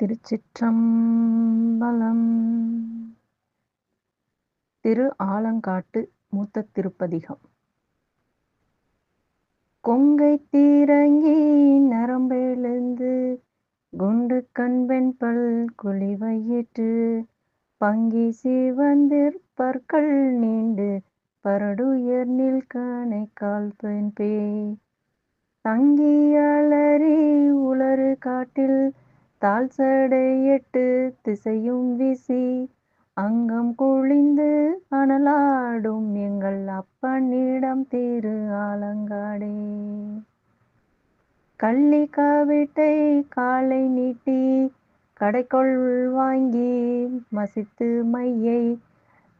திருச்சிற்றம்பலம். திரு ஆலங்காட்டு மூத்த திருப்பதிகம். கொங்கை தீரங்கி நரம்பெழுந்து குண்டு கண்பெண்பல் குழிவையிட்டு பங்கி சிவந்திற்பற்கள் நீண்டு பரடுயர் நில்கனை கால் பெண்பே தங்கி அலறி உலறு காட்டில் தாழ் சடை எட்டு திசையும் வீசி அங்கம் குளிந்து அனலாடும் எங்கள் அப்பனிடம் திரு ஆலங்காடே. கள்ளி காவிட்டை காலை நீட்டி கடைக்குள் வாங்கி மசித்து மையை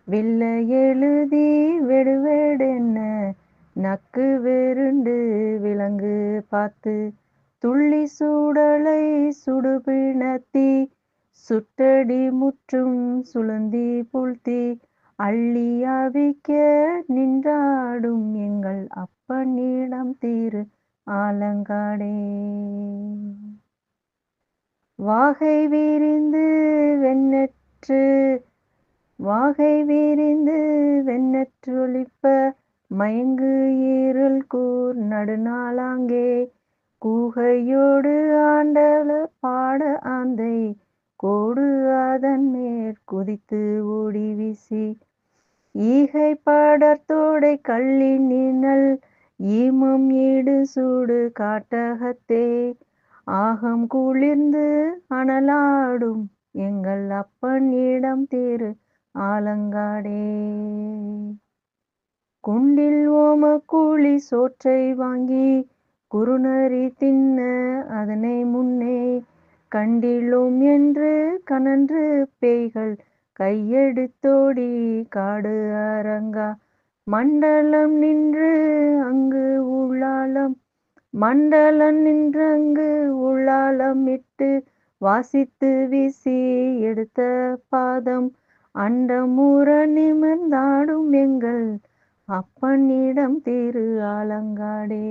வில்ல எழுதி வெடுவெடென்ன நக்கு வெருண்டு விலங்கு பார்த்து துள்ளி சூடலை சுடுபிணத்தி சுட்டடி முற்றும் சுழந்தி புழ்த்தி அள்ளி அவிக்க நின்றாடும் எங்கள் அப்பனிடம் தீரு ஆலங்காடே. வாகை விரிந்து வெண்ணற்று வாகை விரிந்து வெண்ணற்று ஒழிப்ப மயங்கு ஈரல் கூர் நடுநாளாங்கே கூகையோடு ஆண்டல பாட ஆந்தை கோடு அதன் மேற் குதித்து ஓடி வீசி. ஈகை படர்த்தோடை கள்ளி நிழல் ஈமம் ஈடு சூடு காட்டகத்தே. ஆகம் குளிர்ந்து அனலாடும் எங்கள் அப்பன் இடம் தேரு ஆலங்காடே. குண்டில் ஓம கூலி சோற்றை வாங்கி குருநரி தின்ன அதனை முன்னே கண்டிலோம் என்று கனன்று பேய்கள் கையெடுத்தோடி காடு அரங்கா. மண்டலம் நின்று அங்கு உள்ளாலம் மண்டலம் நின்று அங்கு உள்ளாலம் இட்டு வாசித்து வீசி எடுத்த பாதம் அண்டமுற நிமிர்ந்தாடும் அப்பனிடம் திரு ஆலங்காடே.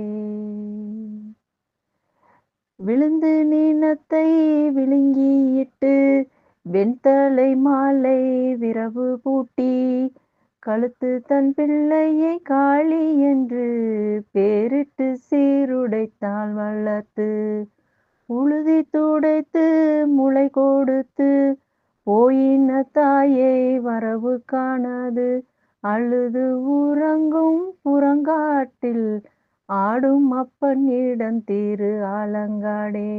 விழுந்து நீனத்தை விழுங்கியிட்டு வெண்தலை மாலை விரவு பூட்டி கழுத்து தன் பிள்ளையை காளி என்று பேரிட்டு சீருடைத்தால் வளர்த்து உழுதி துடைத்து முளை கொடுத்து போயின தாயை வரவு காணாது. அழுது உறங்கும் புறங்காட்டில் ஆடும் அப்பன் இடம் திரு ஆலங்காடே.